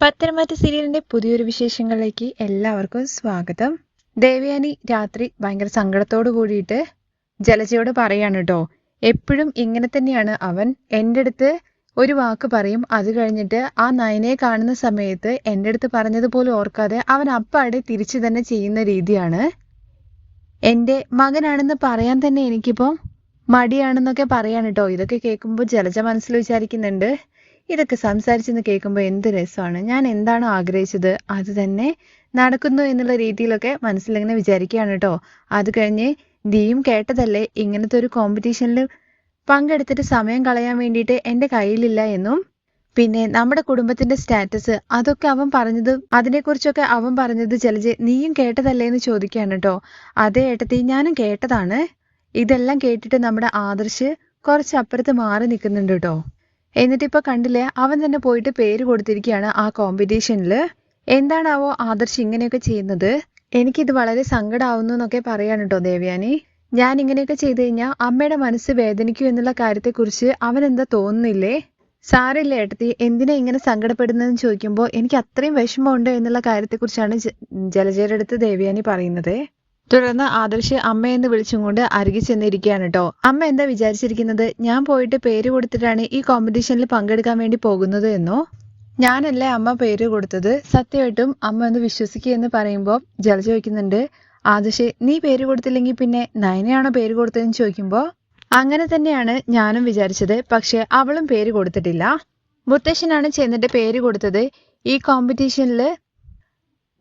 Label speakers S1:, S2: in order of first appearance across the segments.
S1: പത്തനംതിട്ട സീരിയലിന്റെ പുതിയൊരു വിശേഷങ്ങളിലേക്ക് എല്ലാവർക്കും സ്വാഗതം. ദേവയാനി രാത്രി ഭയങ്കര സങ്കടത്തോട് കൂടിയിട്ട് ജലജയോട് പറയാണ് കേട്ടോ എപ്പോഴും ഇങ്ങനെ തന്നെയാണ് അവൻ. എന്റെ അടുത്ത് ഒരു വാക്ക് പറയും. അത് കഴിഞ്ഞിട്ട് ആ നയനയെ കാണുന്ന സമയത്ത് എന്റെ അടുത്ത് പറഞ്ഞതുപോലും ഓർക്കാതെ അവൻ അപ്പാടെ തിരിച്ചു തന്നെ ചെയ്യുന്ന രീതിയാണ്. എന്റെ മകനാണെന്ന് പറയാൻ തന്നെ എനിക്കിപ്പോൾ മടിയാണെന്നൊക്കെ പറയാണ് കേട്ടോ ഇതൊക്കെ കേൾക്കുമ്പോൾ ജലജ മനസ്സിൽ വിചാരിക്കുന്നുണ്ട്. ഇതൊക്കെ സംസാരിച്ചെന്ന് കേൾക്കുമ്പോൾ എന്ത് രസമാണ്. ഞാൻ എന്താണോ ആഗ്രഹിച്ചത്? അത് തന്നെ നടക്കുന്നു എന്നുള്ള രീതിയിലൊക്കെ മനസ്സിലിങ്ങനെ വിചാരിക്കുകയാണ് കേട്ടോ. അത് കഴിഞ്ഞ് നീയും കേട്ടതല്ലേ ഇങ്ങനത്തെ ഒരു കോമ്പറ്റീഷനിൽ പങ്കെടുത്തിട്ട് സമയം കളയാൻ വേണ്ടിയിട്ട് എന്റെ കയ്യിലില്ല എന്നും. പിന്നെ നമ്മുടെ കുടുംബത്തിന്റെ സ്റ്റാറ്റസ് അതൊക്കെ അവൻ പറഞ്ഞത് അതിനെക്കുറിച്ചൊക്കെ അവൻ പറഞ്ഞത് ജലജ നീയും കേട്ടതല്ലേ എന്ന് ചോദിക്കുകയാണ് കേട്ടോ. അതേ ഏട്ടത്തി ഞാനും കേട്ടതാണ്. ഇതെല്ലാം കേട്ടിട്ട് നമ്മുടെ ആദർശ് കുറച്ച് അപ്പുറത്ത് മാറി നിൽക്കുന്നുണ്ട് കേട്ടോ. എന്നിട്ട് ഇപ്പൊ കണ്ടില്ലേ അവൻ തന്നെ പോയിട്ട് പേര് കൊടുത്തിരിക്കുകയാണ് ആ കോമ്പറ്റീഷനിൽ എന്താണാവോ ആദർശ് ഇങ്ങനെയൊക്കെ ചെയ്യുന്നത്? എനിക്കിത് വളരെ സങ്കടാവുന്നു എന്നൊക്കെ പറയാണ് കേട്ടോ ദേവ്യാനി. ഞാൻ ഇങ്ങനെയൊക്കെ ചെയ്തു കഴിഞ്ഞാൽ അമ്മയുടെ മനസ്സ് വേദനിക്കൂ എന്നുള്ള കാര്യത്തെക്കുറിച്ച് അവൻ എന്താ തോന്നുന്നില്ലേ? സാറില്ല ഏട്ടത്തി എന്തിനാ ഇങ്ങനെ സങ്കടപ്പെടുന്നതെന്ന് ചോദിക്കുമ്പോൾ എനിക്ക് അത്രയും വിഷമമുണ്ട് എന്നുള്ള കാര്യത്തെക്കുറിച്ചാണ് ജലജയുടെ അടുത്ത് ദേവ്യാനി പറയുന്നത്. തുടർന്ന് ആദർശ് അമ്മയെന്ന് വിളിച്ചും കൊണ്ട് അരികി ചെന്നിരിക്കുകയാണ് കേട്ടോ അമ്മ എന്താ വിചാരിച്ചിരിക്കുന്നത്? ഞാൻ പോയിട്ട് പേര് കൊടുത്തിട്ടാണ് ഈ കോമ്പറ്റീഷനിൽ പങ്കെടുക്കാൻ വേണ്ടി പോകുന്നത് എന്നോ? ഞാനല്ലേ അമ്മ പേര് കൊടുത്തത്? സത്യമായിട്ടും അമ്മ ഒന്ന് വിശ്വസിക്കുക എന്ന് പറയുമ്പോൾ ജല ചോദിക്കുന്നുണ്ട് ആദർശ് നീ പേര് കൊടുത്തില്ലെങ്കിൽ പിന്നെ നയനയാണോ പേര് കൊടുത്തതെന്ന് ചോദിക്കുമ്പോൾ അങ്ങനെ തന്നെയാണ് ഞാനും വിചാരിച്ചത് പക്ഷെ അവളും പേര് കൊടുത്തിട്ടില്ല. മുത്തശ്ശനാണ് ചെന്നിട്ട് പേര് കൊടുത്തത് ഈ കോമ്പറ്റീഷനിൽ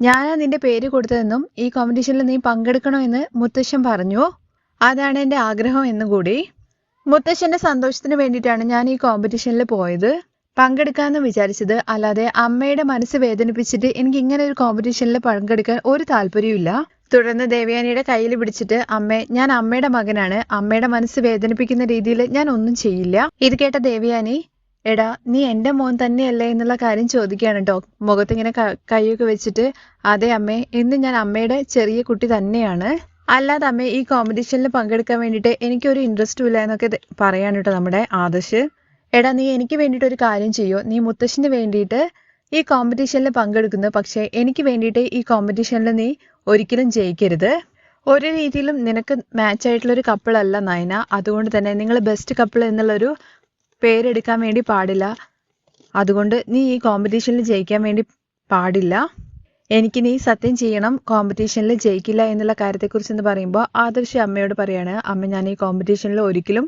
S1: ഞാനാ നിന്റെ പേര് കൊടുത്തതെന്നും ഈ കോമ്പറ്റീഷനിൽ നീ പങ്കെടുക്കണമെന്ന് മുത്തശ്ശൻ പറഞ്ഞു. അതാണ് എന്റെ ആഗ്രഹം എന്നും കൂടി. മുത്തശ്ശന്റെ സന്തോഷത്തിന് വേണ്ടിയിട്ടാണ് ഞാൻ ഈ കോമ്പറ്റീഷനിൽ പോയത്. പങ്കെടുക്കാമെന്ന് വിചാരിച്ചത് അല്ലാതെ അമ്മയുടെ മനസ്സ് വേദനിപ്പിച്ചിട്ട് എനിക്ക് ഇങ്ങനെ ഒരു കോമ്പറ്റീഷനിൽ പങ്കെടുക്കാൻ ഒരു താല്പര്യമില്ല തുടർന്ന് ദേവയാനിയുടെ കയ്യിൽ പിടിച്ചിട്ട് അമ്മേ ഞാൻ അമ്മയുടെ മകനാണ്. അമ്മയുടെ മനസ്സ് വേദനിപ്പിക്കുന്ന രീതിയിൽ ഞാൻ ഒന്നും ചെയ്യില്ല. ഇത് കേട്ട ദേവയാനി എടാ നീ എന്റെ മോൻ തന്നെയല്ലേ എന്നുള്ള കാര്യം ചോദിക്കുകയാണ് കേട്ടോ മുഖത്തിങ്ങനെ കൈയൊക്കെ വെച്ചിട്ട് അതെ അമ്മേ ഇന്ന് ഞാൻ അമ്മയുടെ ചെറിയ കുട്ടി തന്നെയാണ്. അല്ലാതെ അമ്മേ ഈ കോമ്പറ്റീഷനിൽ പങ്കെടുക്കാൻ വേണ്ടിയിട്ട് എനിക്കൊരു ഇൻട്രസ്റ്റും ഇല്ല എന്നൊക്കെ പറയാണ് കേട്ടോ നമ്മുടെ ആദർശ്. എടാ നീ എനിക്ക് വേണ്ടിയിട്ട് ഒരു കാര്യം ചെയ്യോ. നീ മുത്തശ്ശിന് വേണ്ടിയിട്ട് ഈ കോമ്പറ്റീഷനിൽ പങ്കെടുക്കുന്നു. പക്ഷേ എനിക്ക് വേണ്ടിയിട്ട് ഈ കോമ്പറ്റീഷനിൽ നീ ഒരിക്കലും ജയിക്കരുത്. ഒരു രീതിയിലും നിനക്ക് മാച്ച് ആയിട്ടുള്ള ഒരു കപ്പിൾ അല്ല നയന. അതുകൊണ്ട് തന്നെ നിങ്ങൾ ബെസ്റ്റ് കപ്പിൾ എന്നുള്ളൊരു പേരെടുക്കാൻ വേണ്ടി പാടില്ല. അതുകൊണ്ട് നീ ഈ കോമ്പറ്റീഷനിൽ ജയിക്കാൻ വേണ്ടി പാടില്ല. എനിക്ക് നീ സത്യം ചെയ്യണം കോമ്പറ്റീഷനിൽ ജയിക്കില്ല എന്നുള്ള കാര്യത്തെക്കുറിച്ച് എന്ന് പറയുമ്പോൾ ആദർശ് അമ്മയോട് പറയാണ് അമ്മ ഞാൻ ഈ കോമ്പറ്റീഷനിൽ ഒരിക്കലും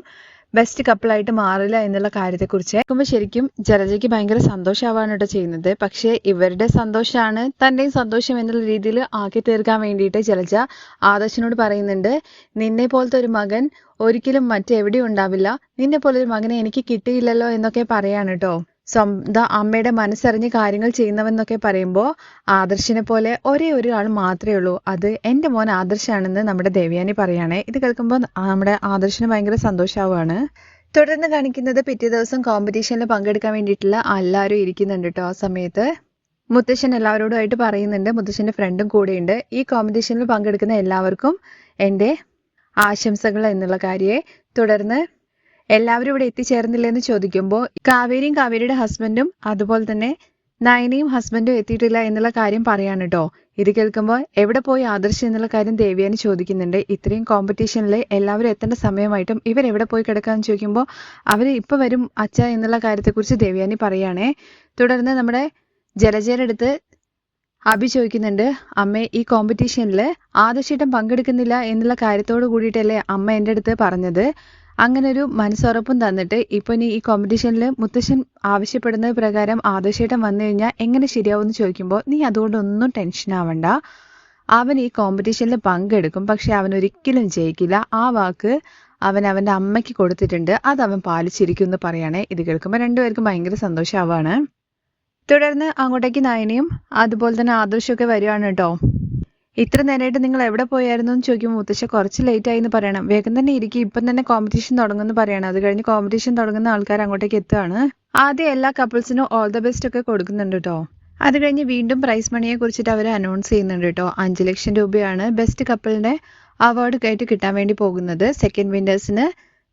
S1: ബെസ്റ്റ് കപ്പിളായിട്ട് മാറില്ല എന്നുള്ള കാര്യത്തെക്കുറിച്ച് നോക്കുമ്പോൾ ശരിക്കും ജലജയ്ക്ക് ഭയങ്കര സന്തോഷമാവാണ് കേട്ടോ ചെയ്യുന്നത്. പക്ഷേ ഇവരുടെ സന്തോഷമാണ് തന്റെയും സന്തോഷം എന്നുള്ള രീതിയിൽ ആക്കി തീർക്കാൻ വേണ്ടിയിട്ട് ജലജ ആദർശിനോട് പറയുന്നുണ്ട് നിന്നെ പോലത്തെ ഒരു മകൻ ഒരിക്കലും മറ്റെവിടെയും ഉണ്ടാവില്ല. നിന്നെ പോലൊരു മകനെ എനിക്ക് കിട്ടിയില്ലല്ലോ എന്നൊക്കെ പറയാണ് കേട്ടോ. സ്വന്തം അമ്മയുടെ മനസ്സറിഞ്ഞ് കാര്യങ്ങൾ ചെയ്യുന്നവെന്നൊക്കെ പറയുമ്പോൾ ആദർശിനെ പോലെ ഒരേ ഒരു ആൾ മാത്രമേ ഉള്ളൂ. അത് എന്റെ മോൻ ആദർശാണെന്ന് നമ്മുടെ ദേവയാനി പറയുകയാണെ ഇത് കേൾക്കുമ്പോൾ നമ്മുടെ ആദർശിന് ഭയങ്കര സന്തോഷമാവുകയാണ് തുടർന്ന് കാണിക്കുന്നത് പിറ്റേ ദിവസം കോമ്പറ്റീഷനിൽ പങ്കെടുക്കാൻ വേണ്ടിയിട്ടുള്ള എല്ലാവരും ഇരിക്കുന്നുണ്ട് കേട്ടോ ആ സമയത്ത്. മുത്തശ്ശൻ എല്ലാവരോടുമായിട്ട് പറയുന്നുണ്ട്. മുത്തശ്ശന്റെ ഫ്രണ്ടും കൂടെയുണ്ട്. ഈ കോമ്പറ്റീഷനിൽ പങ്കെടുക്കുന്ന എല്ലാവർക്കും എന്റെ ആശംസകൾ എന്നുള്ള കാര്യയെ തുടർന്ന് എല്ലാവരും ഇവിടെ എത്തിച്ചേർന്നില്ലെന്ന് ചോദിക്കുമ്പോൾ കാവേരിയും കാവേരിയുടെ ഹസ്ബൻഡും അതുപോലെ തന്നെ നയനയും ഹസ്ബൻഡും എത്തിയിട്ടില്ല എന്നുള്ള കാര്യം പറയാണ് കേട്ടോ ഇത് കേൾക്കുമ്പോൾ എവിടെ പോയി ആദർശ് എന്നുള്ള കാര്യം ദേവിയാനി ചോദിക്കുന്നുണ്ട്. ഇത്രയും കോമ്പറ്റീഷനിൽ എല്ലാവരും എത്തേണ്ട സമയമായിട്ടും ഇവരെവിടെ പോയി കിടക്കാന്ന് ചോദിക്കുമ്പോൾ അവർ ഇപ്പൊ വരും അച്ഛ എന്നുള്ള കാര്യത്തെക്കുറിച്ച് ദേവിയാനി പറയുകയാണേ തുടർന്ന് നമ്മുടെ ജലജയുടെ അടുത്ത് അഭി ചോദിക്കുന്നുണ്ട് അമ്മേ ഈ കോമ്പറ്റീഷനിൽ ആദർശിട്ടം പങ്കെടുക്കുന്നില്ല എന്നുള്ള കാര്യത്തോട് കൂടിയിട്ടല്ലേ അമ്മ എന്റെ അടുത്ത് പറഞ്ഞത്? അങ്ങനെ ഒരു മനസ്സുറപ്പും തന്നിട്ട് ഇപ്പൊ ഇനി ഈ കോമ്പറ്റീഷനിൽ മുത്തശ്ശൻ ആവശ്യപ്പെടുന്നത് പ്രകാരം ആദർശേട്ടൻ വന്നു കഴിഞ്ഞാൽ എങ്ങനെ ശരിയാവും എന്ന് ചോദിക്കുമ്പോൾ നീ അതുകൊണ്ടൊന്നും ടെൻഷൻ ആവണ്ട. അവൻ ഈ കോമ്പറ്റീഷനിൽ പങ്കെടുക്കും. പക്ഷെ അവൻ ഒരിക്കലും ജയിക്കില്ല. ആ വാക്ക് അവൻ അവന്റെ അമ്മയ്ക്ക് കൊടുത്തിട്ടുണ്ട്. അത് അവൻ പാലിച്ചിരിക്കും എന്ന് പറയണേ. ഇത് കേൾക്കുമ്പോൾ രണ്ടുപേർക്കും ഭയങ്കര സന്തോഷമാവാണ് തുടർന്ന് അങ്ങോട്ടേക്ക് നയനയും അതുപോലെ തന്നെ ആദർശമൊക്കെ വരികയാണ് കേട്ടോ. ഇത്ര നേരമായിട്ട് നിങ്ങൾ എവിടെ പോയായിരുന്നു എന്ന് ചോദിക്കുമ്പോൾ മുത്തശ്ശ കുറച്ച് ലേറ്റ് ആയി എന്ന് പറയണം. വേഗം തന്നെ ഇരിക്കും. ഇപ്പം തന്നെ കോമ്പറ്റീഷൻ തുടങ്ങുമെന്ന് പറയണം. അത് കഴിഞ്ഞ് കോമ്പറ്റീഷൻ തുടങ്ങുന്ന ആൾക്കാർ അങ്ങോട്ടേക്ക് എത്തുകയാണ് ആദ്യം എല്ലാ കപ്പിൾസിനും ഓൾ ദ ബെസ്റ്റ് ഒക്കെ കൊടുക്കുന്നുണ്ട് കേട്ടോ അത് കഴിഞ്ഞ് വീണ്ടും പ്രൈസ് മണിയെ കുറിച്ചിട്ട് അവർ അനൗൺസ് ചെയ്യുന്നുണ്ട് കേട്ടോ അഞ്ച് ലക്ഷം രൂപയാണ് ബെസ്റ്റ് കപ്പിളിന്റെ അവാർഡ് ആയിട്ട് കിട്ടാൻ വേണ്ടി പോകുന്നത്. സെക്കൻഡ് വിന്നേഴ്സിന്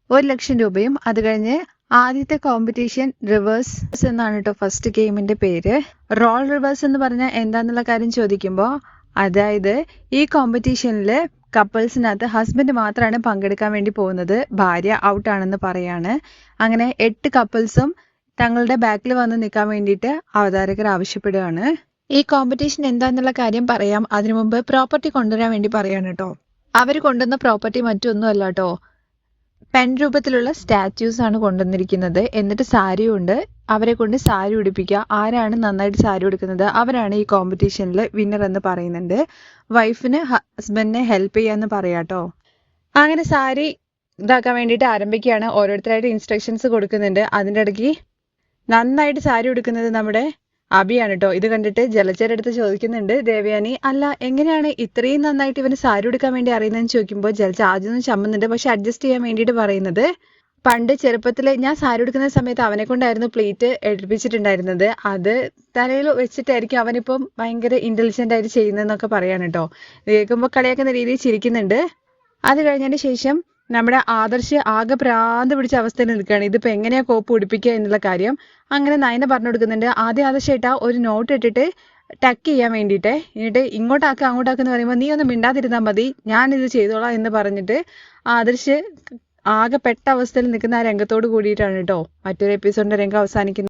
S1: ഒരു ലക്ഷം രൂപയും അത് കഴിഞ്ഞ് ആദ്യത്തെ കോമ്പറ്റീഷൻ റിവേഴ്സ് എന്നാണ് കേട്ടോ ഫസ്റ്റ് ഗെയിമിന്റെ പേര്. റോൾ റിവേഴ്സ് എന്ന് പറഞ്ഞാൽ എന്താന്നുള്ള കാര്യം ചോദിക്കുമ്പോൾ അതായത് ഈ കോമ്പറ്റീഷനിൽ കപ്പിൾസിനകത്ത് ഹസ്ബൻഡ് മാത്രമാണ് പങ്കെടുക്കാൻ വേണ്ടി പോകുന്നത്. ഭാര്യ ഔട്ട് ആണെന്ന് പറയാണ്. അങ്ങനെ എട്ട് കപ്പിൾസും തങ്ങളുടെ ബാക്കിൽ വന്ന് നിൽക്കാൻ വേണ്ടിയിട്ട് അവതാരകർ ആവശ്യപ്പെടുകയാണ്. ഈ കോമ്പറ്റീഷൻ എന്താന്നുള്ള കാര്യം പറയാം. അതിനു മുമ്പ് പ്രോപ്പർട്ടി കൊണ്ടുവരാൻ വേണ്ടി പറയാണ് കേട്ടോ. അവർ കൊണ്ടുവന്ന പ്രോപ്പർട്ടി മറ്റൊന്നും അല്ല കേട്ടോ. പെൻ രൂപത്തിലുള്ള സ്റ്റാച്യൂസ് ആണ് കൊണ്ടുവന്നിരിക്കുന്നത്. എന്നിട്ട് സാരിയും ഉണ്ട്. അവരെ കൊണ്ട് സാരി ഉടുപ്പിക്കുക. ആരാണ് നന്നായിട്ട് സാരി ഉടുക്കുന്നത്? അവരാണ് ഈ കോമ്പറ്റീഷനിൽ വിന്നർ എന്ന് പറയുന്നുണ്ട്. വൈഫിന് ഹസ്ബൻഡിനെ ഹെൽപ്പ് ചെയ്യാന്ന് പറയാട്ടോ അങ്ങനെ സാരി ഇതാക്കാൻ വേണ്ടിയിട്ട് ആരംഭിക്കുകയാണ്. ഓരോരുത്തരായിട്ട് ഇൻസ്ട്രക്ഷൻസ് കൊടുക്കുന്നുണ്ട്. അതിന്റെ ഇടയ്ക്ക് നന്നായിട്ട് സാരി ഉടുക്കുന്നത് നമ്മുടെ അബിയാണ് കേട്ടോ. ഇത് കണ്ടിട്ട് ജലച്ചേരടുത്ത് ചോദിക്കുന്നുണ്ട് ദേവയാനി അല്ല എങ്ങനെയാണ് ഇത്രയും നന്നായിട്ട് ഇവന് സാരി ഉടുക്കാൻ വേണ്ടി അറിയുന്നതെന്ന് ചോദിക്കുമ്പോൾ ജലജ ആദ്യം ഒന്ന് ചമ്മുന്നുണ്ട്. പക്ഷെ അഡ്ജസ്റ്റ് ചെയ്യാൻ വേണ്ടിയിട്ട് പറയുന്നത് പണ്ട് ചെറുപ്പത്തിൽ ഞാൻ സാരി എടുക്കുന്ന സമയത്ത് അവനെ കൊണ്ടായിരുന്നു പ്ലേറ്റ് എടുപ്പിച്ചിട്ടുണ്ടായിരുന്നത്. അത് തലയിൽ വെച്ചിട്ടായിരിക്കും അവനിപ്പം ഭയങ്കര ഇന്റലിജന്റ് ആയിട്ട് ചെയ്യുന്നതെന്നൊക്കെ പറയാണ് കേട്ടോ കേൾക്കുമ്പോൾ കളിയാക്കുന്ന രീതിയിൽ ചിരിക്കുന്നുണ്ട്. അത് കഴിഞ്ഞതിന് ശേഷം നമ്മുടെ ആദർശ് ആകെ പ്രാന്ത് പിടിച്ച അവസ്ഥയിൽ നിൽക്കുകയാണ്. ഇതിപ്പോ എങ്ങനെയാ കോപ്പ് ഉടിപ്പിക്കുക എന്നുള്ള കാര്യം അങ്ങനെ നയന പറഞ്ഞു കൊടുക്കുന്നുണ്ട്. ആദ്യം ആദർശ് ഏട്ടാ ഒരു നോട്ട് ഇട്ടിട്ട് ടക്ക് ചെയ്യാൻ വേണ്ടിയിട്ട്. എന്നിട്ട് ഇങ്ങോട്ടാക്കുക അങ്ങോട്ടാക്കുക എന്ന് പറയുമ്പോൾ നീ ഒന്ന് മിണ്ടാതിരുന്നാൽ മതി. ഞാനിത് ചെയ്തോളാം എന്ന് പറഞ്ഞിട്ട് ആദർശ് ആകെ പെട്ട അവസ്ഥയിൽ നിൽക്കുന്ന ആ രംഗത്തോട് കൂടിയിട്ടാണ് കേട്ടോ മറ്റൊരു എപ്പിസോഡിന്റെ രംഗം അവസാനിക്കുന്നത്.